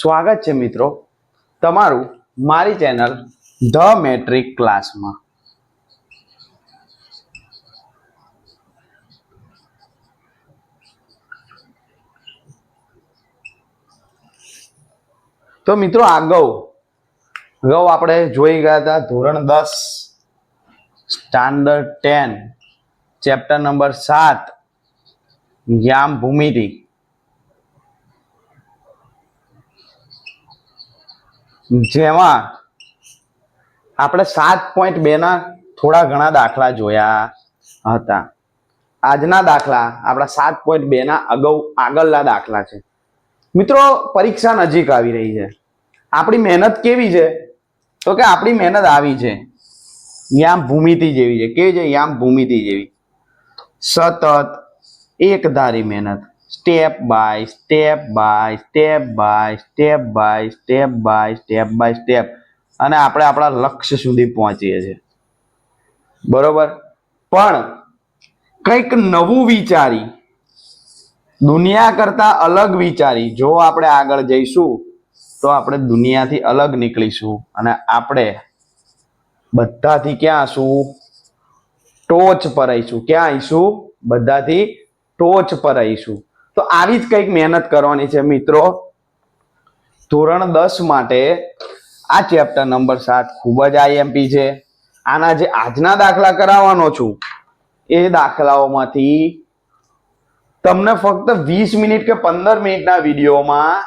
સ્વાગત છે મિત્રો તમારું મારી ચેનલ ધ મેટ્રિક ક્લાસમાં. તો મિત્રો આગળ અગાઉ આપણે જોઈ ગયા હતા ધોરણ દસ, સ્ટાન્ડર્ડ ટેન, ચેપ્ટર નંબર સાત યામ ભૂમિતિ. જેમાં આપણે સાત પોઈન્ટ બેના થોડા ઘણા દાખલા જોયા હતા. આજના દાખલા આપણા સાત પોઈન્ટ બેના અગાઉ આગળના દાખલા છે. મિત્રો, પરીક્ષા નજીક આવી રહી છે. આપણી મહેનત કેવી છે? તો કે આપણી મહેનત આવી છે. યામ ભૂમિતિ જેવી છે. કેવી છે? યામ ભૂમિતિ જેવી. સતત એકધારી મહેનત. Step by step by step by step by step by step by step અને આપણે આપણા લક્ષ્ય સુધી પહોંચીએ છીએ. બરોબર? પણ કંઈક નવું વિચારી, દુનિયા કરતા અલગ વિચારી, જો આપણે આગળ જઈશું, તો આપણે દુનિયાથી અલગ નીકળીશું. અને આપણે બધાથી ક્યાં આવીશું ટોચ પર આવીશું ક્યાં આવીશું બધાથી ટોચ પર આવીશું તો આવી જ કંઈક મહેનત કરવાની છે, મિત્રો. ધોરણ દસ માટે આ ચેપ્ટર નંબર સાત ખૂબ જ આઈએમપી છે. આના જે આજના દાખલા કરાવવાનો છું, એ દાખલાઓમાંથી તમને ફક્ત વીસ મિનિટ કે પંદર મિનિટના વિડીયોમાં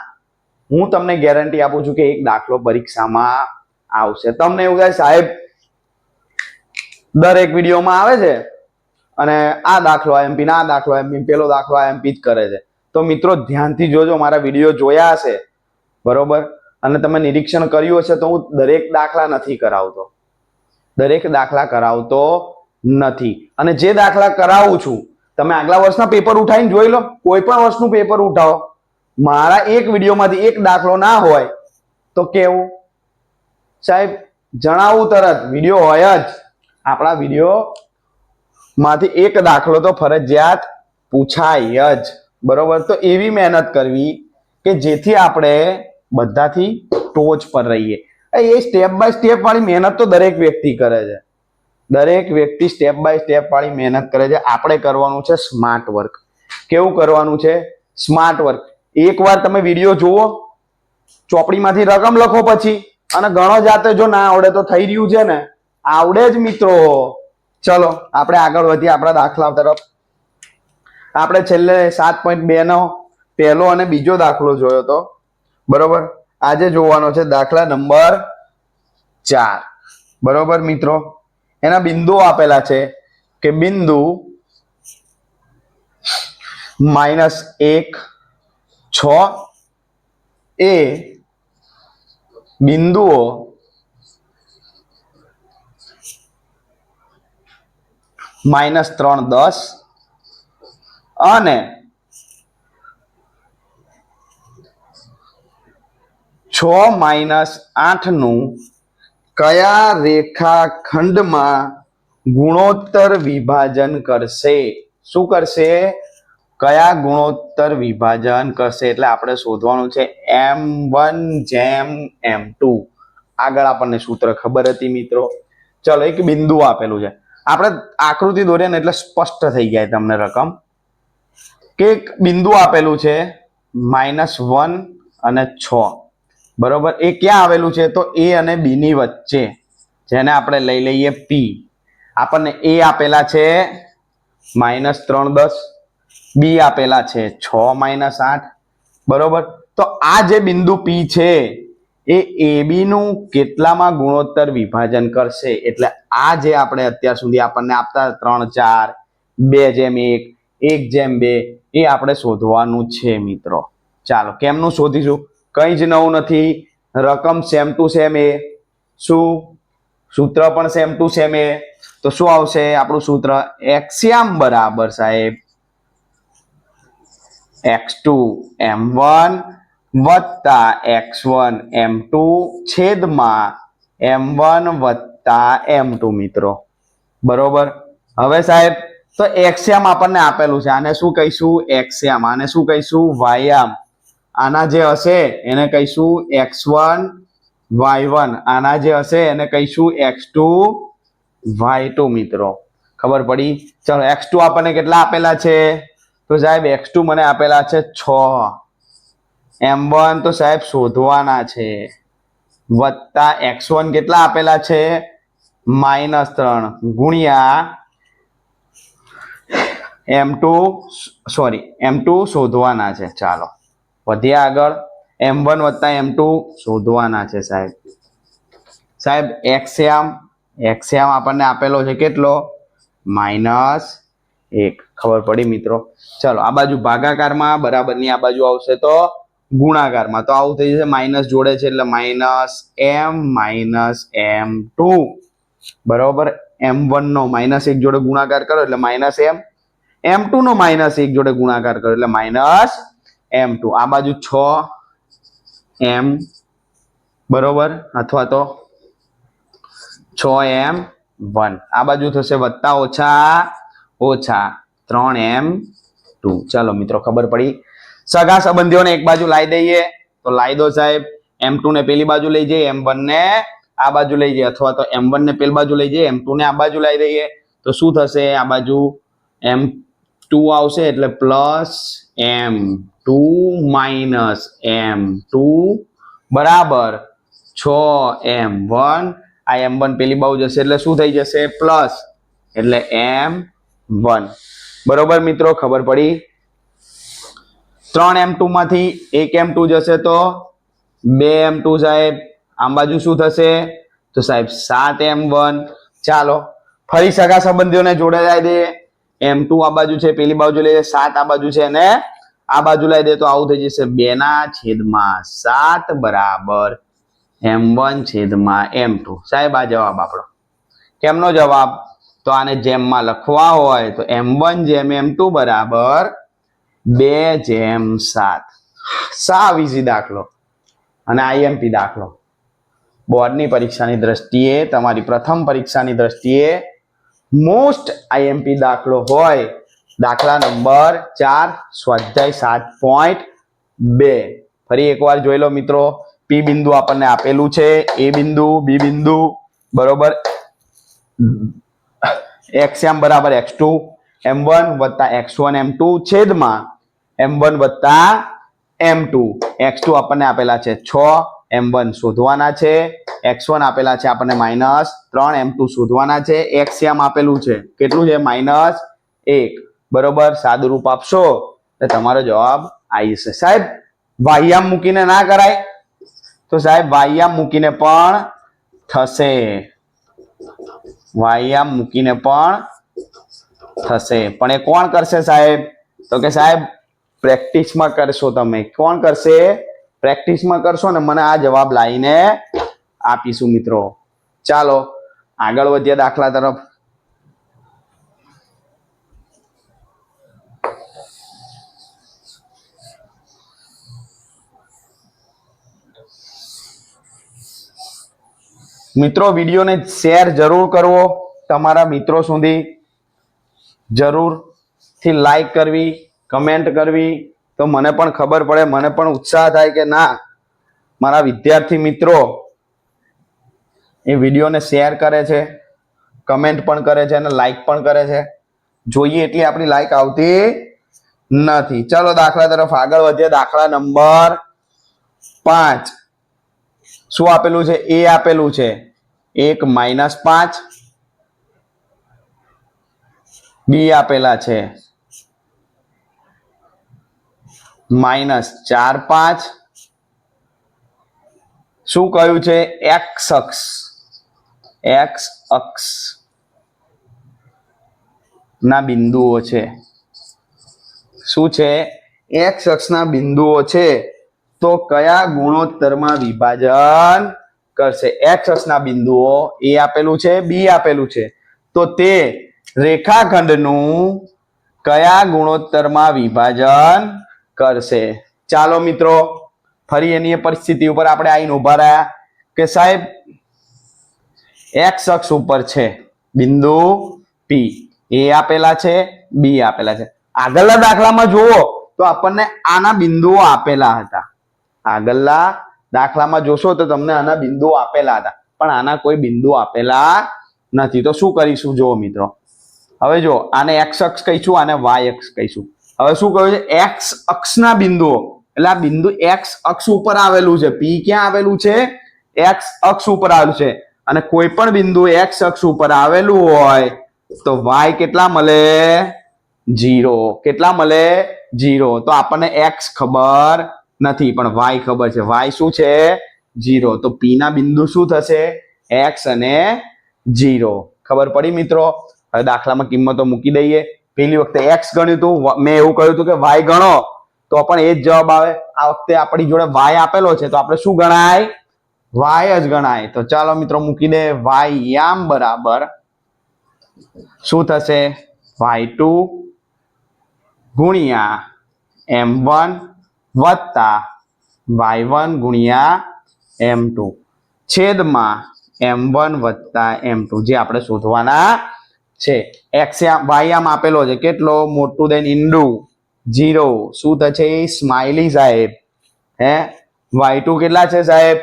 હું તમને ગેરંટી આપું છું કે એક દાખલો પરીક્ષામાં આવશે. તમને એવું થાય સાહેબ, દરેક વિડીયોમાં આવે છે? અને આ દાખલો એમપી ના આ દાખલો એમપી પેલો દાખલો એમપી જ કરે છે. તો મિત્રો ધ્યાનથી જોજો, મારા વીડિયો જોયા હશે. બરોબર? અને તમે નિરીક્ષણ કર્યું હશે તો હું દરેક દાખલા નથી કરાવતો. દરેક દાખલા કરાવતો નથી. અને જે દાખલા કરાવું છું, તમે આગલા વર્ષના પેપર ઉઠાવીને જોઈ લો. કોઈ પણ વર્ષનું પેપર ઉઠાવો. મારા એક વિડીયોમાંથી એક દાખલો ના હોય, તો કેવું? સાહેબ, જણાવું તરત. વીડિયો હોય જ. આપણા વીડિયો માંથી એક દાખલો તો ફરજિયાત પૂછાય જ. બરોબર? તો એવી મહેનત કરવી કે જેથી આપણે બધાથી ટોચ પર રહીએ. એ સ્ટેપ બાય સ્ટેપ વાળી મહેનત તો દરેક વ્યક્તિ કરે છે. દરેક વ્યક્તિ સ્ટેપ બાય સ્ટેપ વાળી મહેનત કરે છે. આપણે કરવાનું છે સ્માર્ટ વર્ક કેવું કરવાનું છે? સ્માર્ટ વર્ક એકવાર તમે વીડિયો જુઓ, ચોપડીમાંથી રકમ લખો પછી, અને ગણો જાતે જો ના આવડે તો થઈ રહ્યું છે ને? આવડે જ મિત્રો. ચલો, આપણે આગળ વધીએ આપણા દાખલા તરફ. આપણે છેલ્લે સાત પોઈન્ટ બે નો પહેલો અને બીજો દાખલો જોયો તો. બરોબર? આજે જોવાનો છે દાખલા નંબર ચાર. બરોબર મિત્રો? એના બિંદુઓ આપેલા છે કે બિંદુ માઇનસ એક, છ એ બિંદુઓ માઇનસ ત્રણ દસ. અને છ માઇનસ આઠનું કયા રેખાખંડમાં ગુણોત્તર વિભાજન કરશે? શું કરશે? કયા ગુણોત્તર વિભાજન કરશે? એટલે આપણે શોધવાનું છે એમ વન જેમ એમ ટુ. આગળ આપણને સૂત્ર ખબર હતી મિત્રો. ચલો એક બિંદુ આપેલું છે. આપણે આકૃતિ દોરીએ ને એટલે સ્પષ્ટ થઈ જાય તમને રકમ. કે એક બિંદુ આપેલું છે માઇનસ વન અને છ. બરોબર? એ ક્યાં આવેલું છે? તો એ અને બી ની વચ્ચે. જેને આપણે લઈ લઈએ પી આપણને એ આપેલા છે માઇનસ ત્રણ દસ. બી આપેલા છે છ માઇનસ આઠ. બરોબર? તો આ જે બિંદુ પી છે એ એબી નું કેટલામાં ગુણોત્તર વિભાજન કરશે? એટલે આ જે આપણે અત્યાર સુધી આપણને આપતા ત્રણ, ચાર, બે જેમ એક એક જેમ બે, એ આપણે શોધવાનું છે મિત્રો. ચાલો, કેમનું શોધીશું? કંઈ જ નવું નથી. રકમ સેમ ટુ સેમ એ. શું? સૂત્ર પણ સેમ ટુ સેમ એ. તો શું આવશે આપણું સૂત્ર? એક્સિયામ બરાબર સાહેબ. એક્સ ટુ એમ વન વત્તા એક્સ વન એમ ટુ છેદમાં એમ વન વત્તા એમ ટુ મિત્રો. બરોબર? હવે સાહેબ, તો એક્સ્યામ આપણને આપેલું છે. આને શું કહીશું? એક્સ્યામ આને શું કહીશું? વાયામ આના જે હશે, એને કહીશું એક્સ વન વાય વન. આના જે હશે, એને કહીશું એક્સ ટુ વાય ટુ મિત્રો. ખબર પડી? ચલો, એક્સ ટુ આપણને કેટલા આપેલા છે? તો સાહેબ, એક્સ ટુ મને આપેલા છે છ. એમ વન તો સાહેબ શોધવાના છે. વત્તા એક્સ વન કેટલા આપેલા છે? માઇનસ ત્રણ ગુણ્યા m two sorry, m two શોધવાના છે. ચાલો વધ્યા આગળ. એમ વન વત્તા એમ ટુ શોધવાના છે સાહેબ. સાહેબ એક્સયામ એક્સયામ આપણને આપેલો છે કેટલો? માઇનસ એક. ખબર પડી મિત્રો? ચલો, આ બાજુ ભાગાકારમાં બરાબરની આ બાજુ આવશે તો ગુણાકારમાં. તો આવું થઈ જશે, માઇનસ જોડે છે એટલે minus m minus m two. બરોબર? એમ વન નો માઇનસ એક જોડે ગુણાકાર કરો એટલે માઇનસ એમ. એમ ટુ નો માઇનસ એક જોડે ગુણાકાર કરો એટલે માઇનસ એમ ટુ. આ બાજુ છ, એમ. બરોબર? અથવા તો છ એમ, વન. આ બાજુ થશે વત્તા ઓછા ઓછા ત્રણ એમ ટુ. ચાલો મિત્રો, ખબર પડી. સગા સંબંધીઓને એક બાજુ લાવી દઈએ, તો લાવી દો સાહેબ. એમ ટુ ને પેલી બાજુ લઈ જઈએ એમ વન ને આ બાજુ લઈ જઈએ, અથવા તો એમ વન ને પેલી બાજુ લઈ જઈએ એમ ટુ ને આ બાજુ લાવી દઈએ. તો શું થશે? આ બાજુ એમ ટુ આવશે એટલે plus m two minus m two બરાબર છ એમ વન આ એમ વન પેલી બાજુ જશે એટલે શું થઈ જશે? પ્લસ એટલે એમ વન બરોબર મિત્રો? ખબર પડી? ત્રણ એમ ટુ માંથી એક એમ ટુ જશે તો બે એમ ટુ સાહેબ, આમ બાજુ શું થશે? તો સાહેબ, સાત એમ વન ચાલો, ફરી સગા સંબંધીઓને જોડે લાવી દઈએ એમ ટુ આ બાજુ છે, પેલી બાજુ લઈ સાત આ બાજુ છે, અને આ બાજુ લાવી દે તો આવું થઈ જશે. બે ના છેદમાં સાત બરાબર એમ વન છેદમાં એમ ટુ સાહેબ, આ જવાબ આપણો. કેમનો જવાબ? તો આને જેમમાં લખવા હોય તો એમ વન જેમ એમ ટુ બરાબર બે જેમ સાત. સાવ ઇઝી દાખલો. અને આઈએમપી દાખલો. બોર્ડની પરીક્ષાની દ્રષ્ટિએ, તમારી પ્રથમ પરીક્ષાની દ્રષ્ટિએ મોસ્ટ આઈએમપી દાખલો હોય. દાખલા નંબર ચાર, સ્વાધ્યાય સાત પોઈન્ટ બે. ફરી એકવાર જોઈ લો મિત્રો. પી બિંદુ આપણને આપેલું છે. એ બિંદુ બી બિંદુ, બરોબર? એક્સ એમ બરાબર એક્સ ટુ એમ વન વત્તા એક્સ વન એમ ટુ છેદમાં એમ વન વત્તા એમ ટુ. એક્સ ટુ આપણને આપેલા છે છ, એમ વન શોધવાના છે. એક્સ વન આપેલા છે આપણને માઇનસ ત્રણ, એમ ટુ શોધવાના છે. એક્સ એમ આપેલું છે. કેટલું છે? માઇનસ એક. બરોબર? સાદુરૂપ આપશો તો તમારો જવાબ આવી જશે. સાહેબ, વાહ્યામ મૂકીને ના કરાય. તો સાહેબ, વાહ્યામ મૂકીને પણ થશે. વાહ્યામ મૂકીને પણ થશે. પણ એ કોણ કરશે સાહેબ? તો કે સાહેબ પ્રેક્ટિસમાં કરશો તમે. કોણ કરશે? પ્રેક્ટિસમાં કરશો ને મને આ જવાબ લાવીને આપીશું મિત્રો. ચાલો, આગળ વધીએ દાખલા તરફ. મિત્રો, વિડીયોને શેર જરૂર કરવો તમારા મિત્રો સુધી. જરૂરથી લાઈક કરવી. કમેન્ટ કરવી તો મને પણ ખબર પડે, મને પણ ઉત્સાહ થાય કે ના, મારા વિદ્યાર્થી મિત્રો એ વિડીયોને શેર કરે છે કમેન્ટ પણ કરે છે અને લાઈક પણ કરે છે. જોઈએ એટલી આપણી લાઈક આવતી નથી. ચલો દાખલા તરફ આગળ વધીએ. દાખલા નંબર પાંચ. શું આપેલું છે? એ આપેલું છે. એક માઇનસ પાંચ. બી આપેલા છે. માઇનસ ચાર પાંચ. શું કહ્યું છે? એક્સ અક્ષ. એક્સ અક્ષ. ના બિંદુઓ છે. શું છે? એક્સ અક્ષના બિંદુઓ છે. તો કયા ગુણોત્તરમાં વિભાજન કરશે? એક્સ અક્ષના બિંદુઓ એ આપેલું છે, બી આપેલું છે. તો તે રેખાખંડનું કયા ગુણોત્તરમાં વિભાજન કરશે. ચાલો મિત્રો, ફરી એની પરિસ્થિતિ ઉપર આપણે આવીને ઊભા રહ્યા કે સાહેબ એક્સ અક્ષ ઉપર છે બિંદુ પી એ આપેલા છે બી આપેલા છે. આગળના દાખલામાં જુઓ તો આપણને આના બિંદુઓ આપેલા હતા. આગળના દાખલામાં જોશો તો તમને આના બિંદુઓ આપેલા હતા. પણ આના કોઈ બિંદુ આપેલા નથી. તો શું કરીશું? જુઓ મિત્રો. હવે જો આને એક્સ અક્ષ કહીશું, આને વાય અક્ષ કહીશું. હવે શું કહ્યું છે? એક્સ અક્ષના બિંદુઓ. એટલે આ બિંદુ એક્સ અક્ષ ઉપર આવેલું છે. પી ક્યાં આવેલું છે? એક્સ અક્ષ ઉપર આવેલું છે. અને કોઈ પણ બિંદુ એક્સ અક્ષ ઉપર આવેલું હોય, તો વાય કેટલા મળે? જીરો કેટલા મળે? જીરો તો આપણને એક્સ ખબર નથી, પણ વાય ખબર છે. વાય શું છે? જીરો તો પી ના બિંદુ શું થશે? એક્સ અને જીરો ખબર પડી મિત્રો? હવે દાખલામાં કિંમતો મૂકી દઈએ. પેલી વખતે એક્સ ગણ્યું હતું મેં એવું કહ્યું હતું કે વાય ગણો. તો પણ એ જ જવાબ આવે. આ વખતે આપણી જોડે વાય આપેલો છે, તો આપણે શું ગણાય? વાય જ ગણાય. તો ચાલો મિત્રો, મૂકી દે વાય યામ બરાબર. શું થશે? વાય ટુ ગુણ્યા એમ વન વત્તા વાય વન ગુણ્યા એમ ટુ છેદમાં એમ વન વત્તા એમ ટુ જે આપણે શોધવાના છે. એક્સ વાય આમ આપેલો છે. કેટલો? મોટું દેન ઇન્ડુ જીરો શું થશે? સ્માઇલી સાહેબ. હે? વાય ટુ કેટલા છે સાહેબ?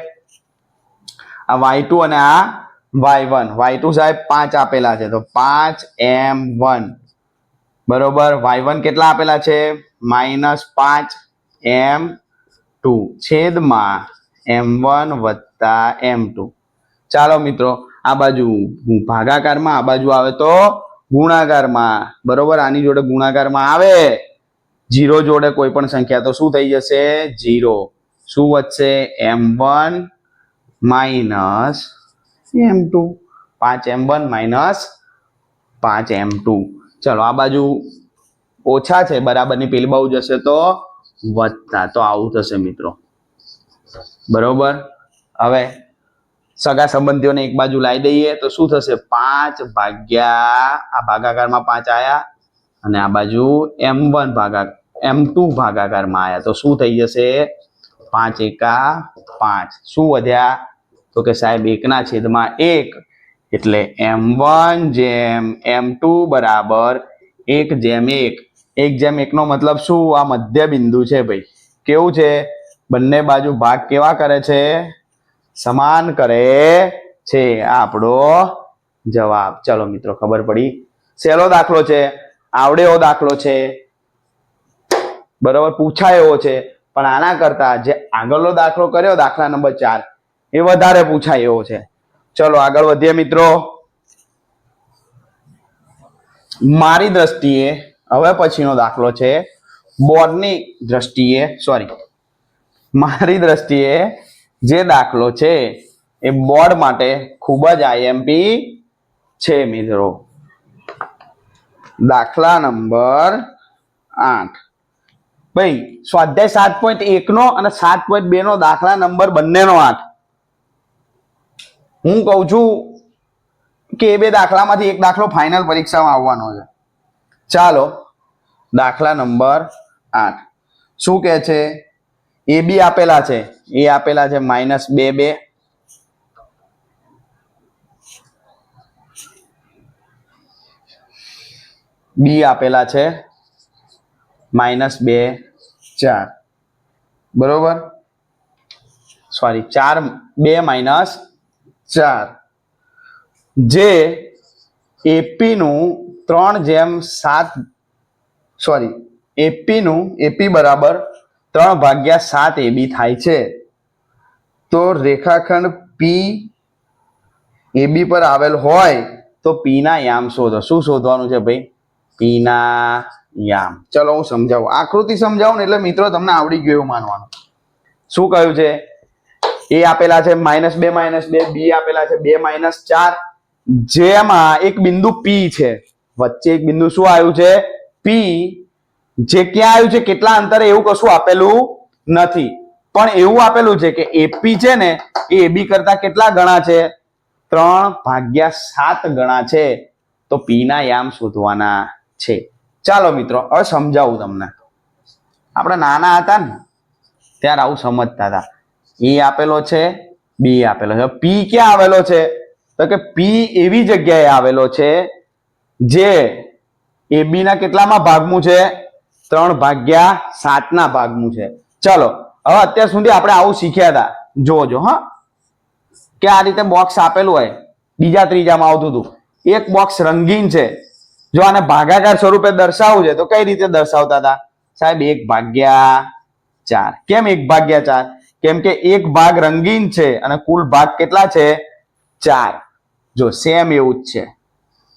આ વાય ટુ અને આ વાય વન વાય ટુ સાહેબ પાંચ આપેલા છે. તો પાંચ એમ વન. બરોબર? વાય વન કેટલા આપેલા છે? માઇનસ પાંચ એમ ટુ. છેદમાં એમ વન વત્તા એમ ટુ. ચાલો મિત્રો આ બાજુ ભાગાકારમાં, આ બાજુ આવે તો ગુણાકારમાં. બરોબર? આની જોડે ગુણાકારમાં આવે. જીરો જોડે કોઈ પણ સંખ્યા તો શું થઈ જશે? જીરો. શું વધશે? M one minus m two. પાંચ એમ વન માઇનસ પાંચ એમ ટુ. ચલો, આ બાજુ ઓછા છે, બરાબરની પેલી બાજુ જશે તો વધતા. તો આવું થશે મિત્રો. બરોબર? હવે સગા સંબંધીઓને એક બાજુ લાવી દઈએ તો શું થશે? પાંચ ભાગ્યા, આ ભાગાકારમાં પાંચ આયા અને આ બાજુ એમ વન ભાગા, એમ ટુ ભાગાકારમાં આવ્યા તો શું થઈ જશે? પાંચ એકા પાંચ. શું વધ્યા? તો કે સાહેબ, એકના છેદમાં એક એટલે એમ વન જેમ એમ ટુ બરાબર એક જેમ એક. એક જેમ એકનો મતલબ શું? આ મધ્ય બિંદુ છે ભાઈ. કેવું છે? બંને બાજુ ભાગ કેવા કરે છે? સમાન કરે છે આપણો જવાબ. ચલો મિત્રો, ખબર પડી. સહેલો દાખલો છે આવડે એવો દાખલો છે. બરોબર પૂછાય એવો છે. પણ આના કરતા જે આગળનો દાખલો કર્યો, દાખલા નંબર ચાર, એ વધારે પૂછાય એવો છે. ચલો આગળ વધીએ મિત્રો. મારી દ્રષ્ટિએ, હવે પછીનો દાખલો છે. બોર્ડની દ્રષ્ટિએ સોરી મારી દ્રષ્ટિએ જે દાખલો છે એ બોર્ડ માટે ખૂબ જ આઈએમપી છે મિત્રો. દાખલા નંબર આઠ. ભાઈ, સ્વાધ્યાય સાત પોઈન્ટ એકનો અને સાત પોઈન્ટ બે નો દાખલા નંબર બંનેનો આઠ. હું કહું છું કે એ બે દાખલામાંથી એક દાખલો ફાઇનલ પરીક્ષામાં આવવાનો છે. ચાલો, દાખલા નંબર આઠ. શું કહે છે? એ બી આપેલા છે. એ આપેલા છે માઇનસ બે બે. બી આપેલા છે માઇનસ બે ચાર. બરોબર? સોરી, ચાર બે માઇનસ ચાર. જે એપીનું ત્રણ જેમ સાત, સોરી એપીનું એપી બરાબર ત્રણ ભાગ્યા સાત એબી થાય છે. તો રેખાખંડ પી એબી પર આવેલ હોય તો પી ના યામ શોધો. શું શોધવાનું છે ભાઈ? પી ના યામ. ચલો હું સમજાવું. આકૃતિ સમજાવું ને એટલે મિત્રો તમને આવડી ગયું એવું માનવાનું. શું કહ્યું છે? એ આપેલા છે માઇનસ બે માઇનસ બે બી આપેલા છે બે, માઇનસ ચાર. જેમાં એક બિંદુ પી છે. વચ્ચે એક બિંદુ શું આવ્યું છે? પી જે ક્યાં આવ્યું છે, કેટલા અંતરે એવું કશું આપેલું નથી. પણ એવું આપેલું છે કે એપી છે ને, એ એબી કરતા કેટલા ગણા છે? ત્રણ ભાગ્યા સાત ગણા છે. તો પી ના યામ શોધવાના છે. ચાલો મિત્રો, હવે સમજાવું તમને. આપણે નાના હતા ને, ત્યારે આવું સમજતા હતા. એ આપેલો છે બી આપેલો છે. પી ક્યાં આવેલો છે? તો કે પી એવી જગ્યાએ આવેલો છે, જે એ બી ના કેટલામાં ભાગમું છે? ત્રણ ભાગ્યા સાતના ભાગનું છે. ચલો, હવે અત્યાર સુધી આપણે આવું શીખ્યા હતા. જોજો હા. કે આ રીતે બોક્સ આપેલું હોય. બીજા, ત્રીજામાં આવતું હતું. એક બોક્સ રંગીન છે. જો આને ભાગાકાર સ્વરૂપે દર્શાવવું છે, તો કઈ રીતે દર્શાવતા હતા? સાહેબ, એક ભાગ્યા ચાર. કેમ એક ભાગ્યા ચાર? કેમ કે એક ભાગ રંગીન છે અને કુલ ભાગ કેટલા છે? ચાર. જો સેમ એવું જ છે.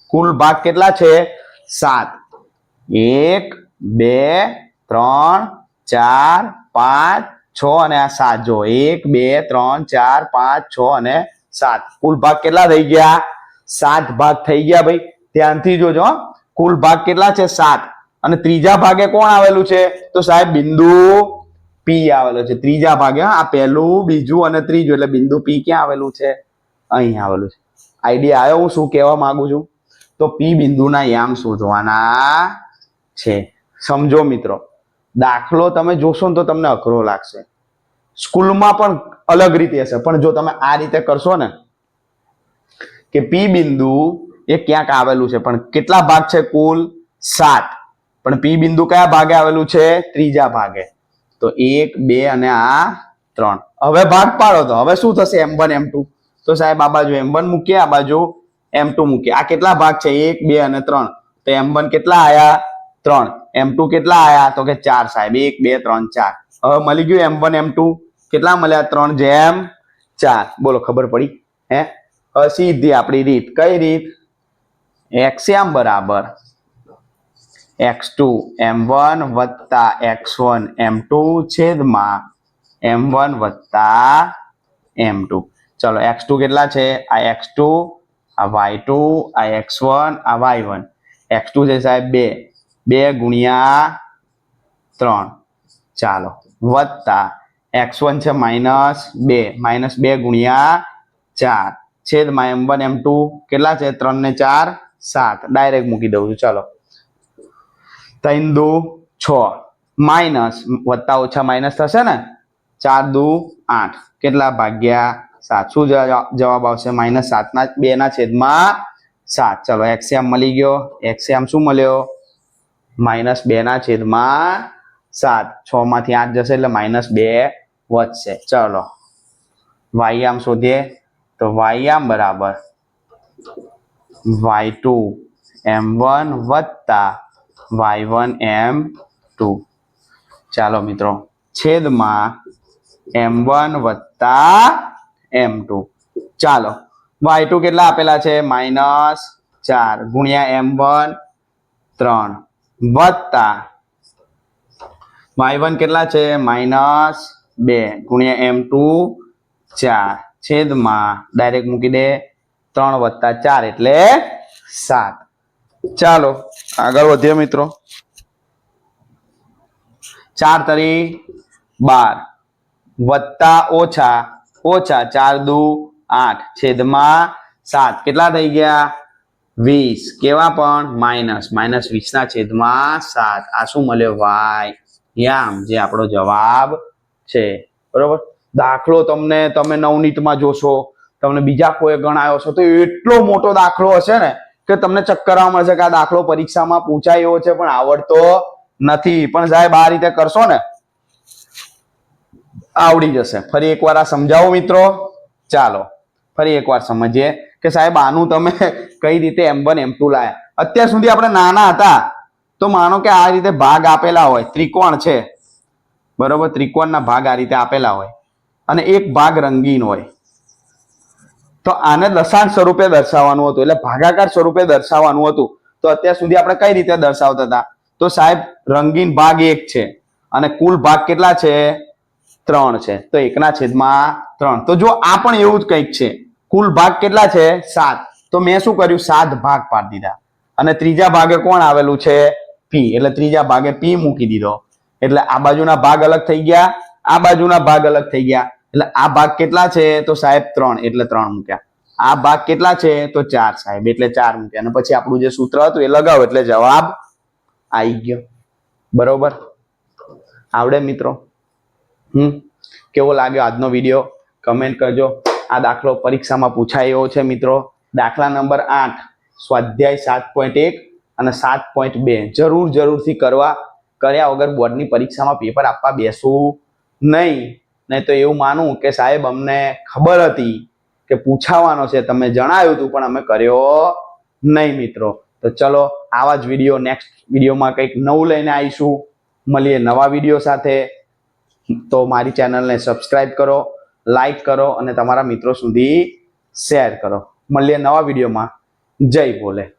કુલ ભાગ કેટલા છે? સાત. એક બે, ત્રણ, ચાર, પાંચ, છ અને આ સાત. જો એક, બે, ત્રણ, ચાર, પાંચ, છ અને સાત. કુલ ભાગ કેટલા થઈ ગયા? સાત ભાગ થઈ ગયા ભાઈ. ધ્યાનથી જોજો. કુલ ભાગ કેટલા છે? સાત. અને ત્રીજા ભાગે કોણ આવેલું છે? તો સાહેબ બિંદુ પી આવેલો છે. ત્રીજા ભાગે આ પહેલું, બીજું અને ત્રીજું. એટલે બિંદુ પી ક્યાં આવેલું છે? અહીં આવેલું છે. આઈડિયા આવ્યો? હું શું કહેવા માંગુ છું? તો પી બિંદુના યામ શોધવાના છે. સમજો મિત્રો. દાખલો તમે જોશો ને તો તમને અઘરો લાગશે. સ્કૂલમાં પણ અલગ રીતે હશે. પણ જો તમે આ રીતે કરશો ને, કે પી બિંદુ એ ક્યાંક આવેલું છે. પણ કેટલા ભાગ છે? કુલ સાત. પણ પી બિંદુ કયા ભાગે આવેલું છે? ત્રીજા ભાગે. તો એક, બે અને આ ત્રણ. હવે ભાગ પાડો તો. હવે શું થશે? એમ વન એમ ટુ તો સાહેબ, આ બાજુ એમ વન મૂકીએ, આ બાજુ એમ ટુ મૂકીએ. આ કેટલા ભાગ છે? એક, બે અને ત્રણ. તો એમ વન કેટલા આયા? ત્રણ. એમ ટુ કેટલા આયા? તો કે ચાર સાહેબ, એક, બે, ત્રણ, ચાર. હવે મળી ગયું એમ વન એમ ટુ કેટલા મળ્યા? ત્રણ જેમ ચાર. બોલો, ખબર પડી? હે? હવે સીધી આપણી રીત. કઈ રીત? એક્સ એમ બરાબર? એક્સ ટુ એમ વન વત્તા એક્સ વન એમ ટુ છેદમાં એમ વન વત્તા એમ ટુ ચલો એક્સ ટુ કેટલા છે? આ એક્સ ટુ આ વાય ટુ આ એક્સ વન આ વાય વન એક્સ ટુ છે સાહેબ, બે. બે ગુણ્યા ત્રણ. ચાલો. વત્તા એક્સ વન છે માઇનસ બે. માઇનસ બે ગુણ્યા ચાર. છેદમાં એમ વન, એમ ટુ. કેટલા છે? ત્રણ ને ચાર, સાત. ડાયરેક્ટ મૂકી દઉં છું. ચાલો. ત્રણ દુ છ. માઇનસ વત્તા ઓછા માઇનસ થશે ને? ચાર દુ આઠ. કેટલા ભાગ્યા સાત? શું જવાબ આવશે? માઇનસ સાતના બેના છેદમાં સાત. ચલો એક્સએમ મળી ગયો. એક્સએમ શું મળ્યો? માઇનસ બે ના છેદમાં સાત. છ માંથી આઠ જશે એટલે માઇનસ બે વધશે. ચલો. વાયામ શોધીએ તો વાયામ બરાબર. વાય ટુ એમ વન વત્તા વાય વન એમ ટુ. ચાલો મિત્રો. છેદમાં એમ વન વત્તા એમ ટુ. ચાલો. વાય ટુ કેટલા આપેલા છે? માઇનસ ચાર ગુણ્યા એમ વન ત્રણ. વત્તા. વાય વન કેટલા છે? માઇનસ બે ગુણ્યા એમ ટુ ચાર. છેદમાં, ડાયરેક્ટ મૂકી દે, ત્રણ વત્તા ચાર એટલે સાત. ચાલો, આગળ વધીએ મિત્રો. ચાર તરી બાર. વત્તા ઓછા ઓછા ચાર દુ આઠ. છેદમાં સાત. કેટલા થઈ ગયા? વીસ. કેવા પણ? માઇનસ. માઇનસ વીસના છેદમાં સાત. આ શું મળ્યો વાય યામ, જે આપણો જવાબ છે. બરોબર? દાખલો તમને, તમે નવનીતમાં જોશો, તમને બીજા કોઈ ગણાયો છો તો એટલો મોટો દાખલો હશે ને કે તમને ચક્કર આવવા મળશે કે આ દાખલો પરીક્ષામાં પૂછાય એવો છે, પણ આવડતો નથી. પણ સાહેબ, આ રીતે કરશો ને, આવડી જશે. ફરી એકવાર આ સમજાવો મિત્રો. ચાલો, ફરી એકવાર સમજીએ. કે સાહેબ, આનું તમે કઈ રીતે એમ વન, એમ ટુ લાયા? અત્યાર સુધી આપણે નાના હતા, તો માનો કે આ રીતે ભાગ આપેલા હોય, ત્રિકોણ છે. બરોબર? ત્રિકોણના ભાગ આ રીતે આપેલા હોય. અને એક ભાગ રંગીન હોય. તો આને દશાંશ સ્વરૂપે દર્શાવવાનું હતું, એટલે ભાગાકાર સ્વરૂપે દર્શાવવાનું હતું. તો અત્યાર સુધી આપણે કઈ રીતે દર્શાવતા હતા? તો સાહેબ, રંગીન ભાગ એક છે અને કુલ ભાગ કેટલા છે? ત્રણ છે. તો એકના છેદમાં ત્રણ. તો જો આ પણ એવું જ કંઈક છે. કુલ ભાગ કેટલા છે? સાત. તો મેં શું કર્યું? સાત ભાગ પાડી દીધા. અને ત્રીજા ભાગે કોણ આવેલું છે? પી એટલે ત્રીજા ભાગે પી મૂકી દીધો. એટલે આ બાજુના ભાગ અલગ થઈ ગયા. આ બાજુના ભાગ અલગ થઈ ગયા. એટલે આ ભાગ કેટલા છે? તો સાહેબ ત્રણ. એટલે ત્રણ મૂક્યા. આ ભાગ કેટલા છે? તો ચાર, સાહેબ. એટલે ચાર મૂક્યા. અને પછી આપણું જે સૂત્ર હતું એ લગાવો. એટલે જવાબ આવી ગયો. બરોબર? આવડે મિત્રો? હમ? કેવો લાગ્યો આજનો વીડિયો કમેન્ટ કરજો. આ દાખલો પરીક્ષામાં પૂછાય છે, મિત્રો. દાખલા નંબર આઠ, સ્વાધ્યાય સાત પોઈન્ટ એક અને સાત પોઈન્ટ બે. જરૂર, જરૂરથી કરવા. કર્યા વગર બોર્ડની પરીક્ષામાં પેપર આપવા બેસવું નહીં. નહીં તો એવું માનું કે સાહેબ, અમને ખબર હતી કે પૂછાવાનો છે. તમે જણાવ્યું હતું, પણ અમે કર્યો નહીં, મિત્રો. તો ચલો, આવા જ વીડિયો નેક્સ્ટ વિડીયોમાં કંઈક નવું લઈને આવીશું. મળીએ નવા વીડિયો સાથે. તો મારી ચેનલને સબસ્ક્રાઈબ કરો. લાઈક કરો અને તમારા મિત્રો સુધી શેર કરો. મળીએ નવા વિડીયોમાં. જય ભોલે.